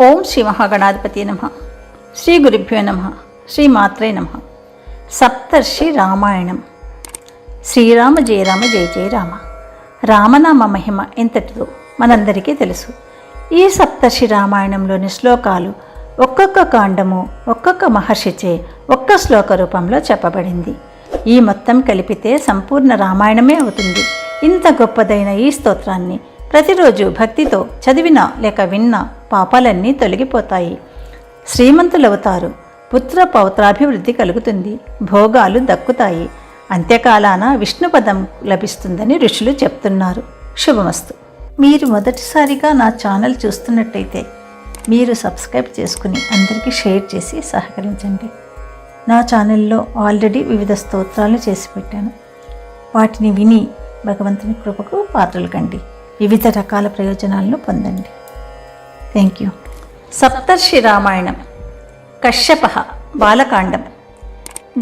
ఓం శ్రీ మహాగణాధిపతి నమ. శ్రీ గురుభ్యో నమ. శ్రీ మాత్రే నమ. సప్తర్షి రామాయణం. శ్రీరామ జయరామ జయ జయ రామ. రామనామ మహిమ ఎంతటిదో మనందరికీ తెలుసు. ఈ సప్తర్షి రామాయణంలోని శ్లోకాలు ఒక్కొక్క కాండము ఒక్కొక్క మహర్షిచే ఒక్క శ్లోక రూపంలో చెప్పబడింది. ఈ మొత్తం కలిపితే సంపూర్ణ రామాయణమే అవుతుంది. ఇంత గొప్పదైన ఈ స్తోత్రాన్ని ప్రతిరోజు భక్తితో చదివినా లేక విన్నా పాపాలన్నీ తొలగిపోతాయి. శ్రీమంతులవుతారు. పుత్ర పౌత్రాభివృద్ధి కలుగుతుంది. భోగాలు దక్కుతాయి. అంత్యకాలాన విష్ణుపదం లభిస్తుందని ఋషులు చెప్తున్నారు. శుభమస్తు. మీరు మొదటిసారిగా నా ఛానల్ చూస్తున్నట్టయితే మీరు సబ్స్క్రైబ్ చేసుకుని అందరికీ షేర్ చేసి సహకరించండి. నా ఛానల్లో ఆల్రెడీ వివిధ స్తోత్రాలు చేసి పెట్టాను. వాటిని విని భగవంతుని కృపకు పాత్రలు కండి. వివిధ రకాల ప్రయోజనాలను పొందండి. थैंक यू सप्तर्षि रामायणं कश्यपः बालकाण्डं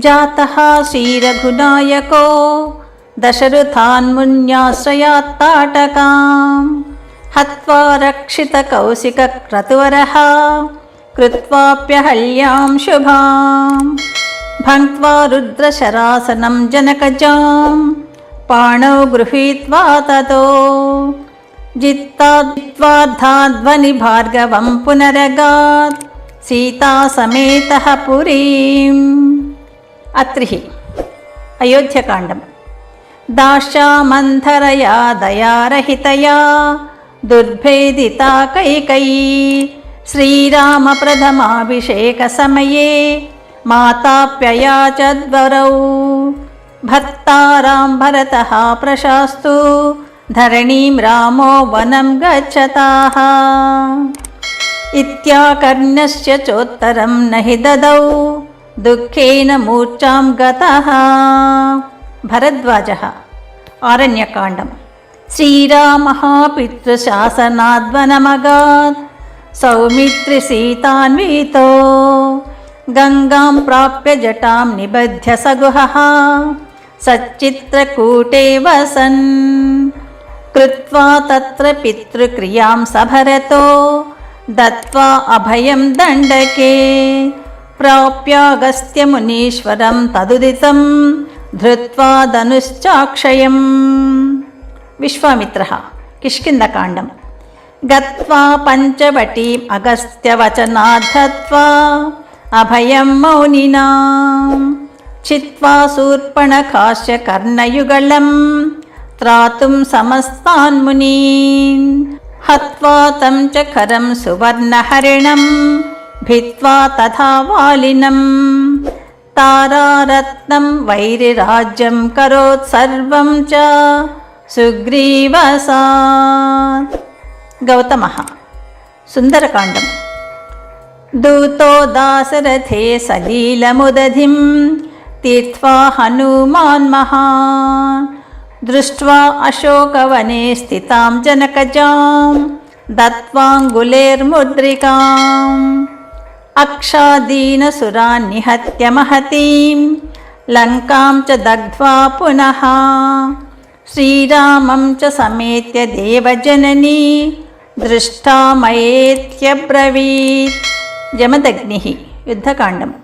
जातः श्रीरघुनायको दशरथान्मुन्याश्रयात्ताटकां हत्वा रक्षितकौशिकक्रतुवरः कृत्वाप्यहल्यां शुभां भङ्क्त्वा रुद्रशरासनं जनकजां पाणौ गृहीत्वा ततो। గృహీత్వా తతో జిత్వాధ్వాధ్వని భార్గవం పునరగాత్ సీతా సమేత పురీం అత్రి అయోధ్యకాండం దాశామంధరయా దయారహితయా దుర్భేదితా కైకయీ శ్రీరామప్రథమాభిషేక సమయే మాతాప్యయాచద్వరౌ భర్తారాం భరత ప్రశాస్తు ధరణీం రామో వనం గచ్చతాः ఇత్యాకర్ణశ్చ చోత్తరం నహి దదౌ దుఃఖేన మూర్ఛాం గతः భరద్వాజः ఆరణ్యకాండం శ్రీరామः పితృశాసనాద్వనమగాత్ సౌమిత్రిసీతాన్వితో గంగాం ప్రాప్య జటాం నిబధ్య సగుహः సచ్చిత్రకూటే వసన్ కృత్వా తత్ర పితృక్రియాం సభరతో దత్వా అభయం దండకే ప్రాప్యాగస్త్యమునీశ్వరం తదుదితం ధృత్వా ధనుశ్చాక్షయం విశ్వామిత్ర కిష్కిందకాండం గత్వా పంచవటీ అగస్త్యవచనాధత్వా అభయం మౌనినా చిత్వా శూర్పణఖాస్య కర్ణయుగళం త్రాతుం సమస్తాన్ మునీన్ హత్వా తం చ ఖరం సువర్ణహరిణం భిత్వా తథా వాలినం తారారత్నం వైరిరాజ్యం కరోత్ సర్వం చ సుగ్రీవసాత్ గౌతమ సుందరకాండం దూతో దాసరథే సలీలముదధిం తీర్త్వా హనుమాన్ మహాన్ దృష్ట్వా అశోకవనే స్థితాం జనకజాం దత్వాంగులేర్ముద్రికాం. అక్షాదీనసురాన్ నిహత్య మహతీం. లంకాం చ దగ్ధ్వా పునః. శ్రీరామం చ సమేత్య దేవజననీ. దృష్టా మయేత్యబ్రవీత్ జమదగ్ని యుద్ధకాండం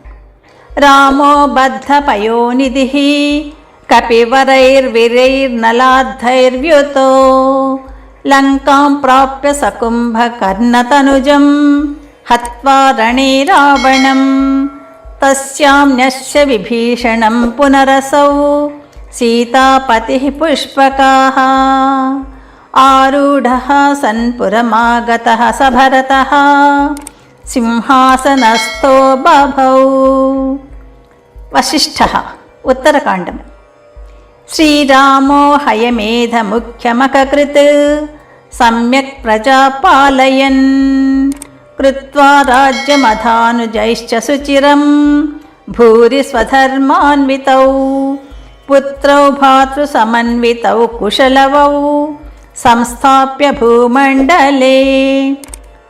రామో బద్ధపయోనిధి కపివరైర్విరైర్నలాద్ధైర్వ్యుతో లంకాం ప్రాప్య సకుంభకర్ణతనుజం హత్వా రణే రావణం తస్యామ్యశ్చ విభీషణం పునరసౌ. సీతాపతి పుష్పకాः. ఆరూఢः సన్పురమాగతः స భరతः సింహాసనస్థో బభౌ. వశిష్ఠः ఉత్తరకాండం శ్రీరామో హయమేధముఖ్యమకృత్ సమ్యక్ ప్రజాపాలయన్ కృత్వా రాజ్యమధానుజైశ్చ సుచిరం భూరి స్వధర్మాన్వితౌ పుత్రౌ భాతృసమన్వితౌ కుశలవౌ సంస్థాప్య భూమండలే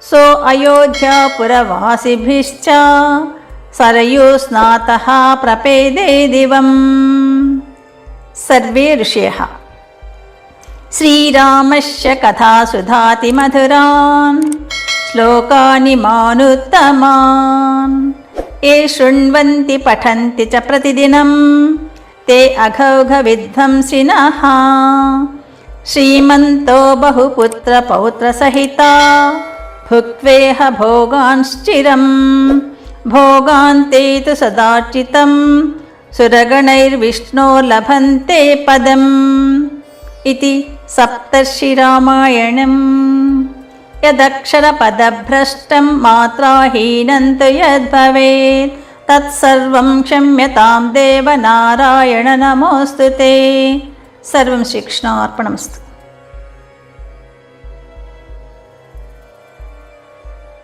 సో అయోధ్యాపురవాసిభిశ్చ సరయూస్నాతः ప్రపేదే దివం సర్వే ఋషయ శ్రీరామశ్చ కథాసుధాతి మధురాన్ శ్లోకాని మానుత్తమాన్. ఏ శృణ్వంతి పఠంతి చ ప్రతిదినం తే అఘౌఘ విధ్వంసిన. శ్రీమంతో బహుపుత్ర పౌత్ర సహిత భుక్వేహ భోగాంశ్చిరం భోగాంతే తు सुरगणैर्विष्णो लभन्ते पदम् इति सप्तर्षिरामायणम् यदक्षरपदभ्रष्टं मात्राहीनं तु यद्भवेत् तत्सर्वं क्षम्यतां देवनारायण नमोऽस्तु ते सर्वं श्रीकृष्णार्पणमस्तु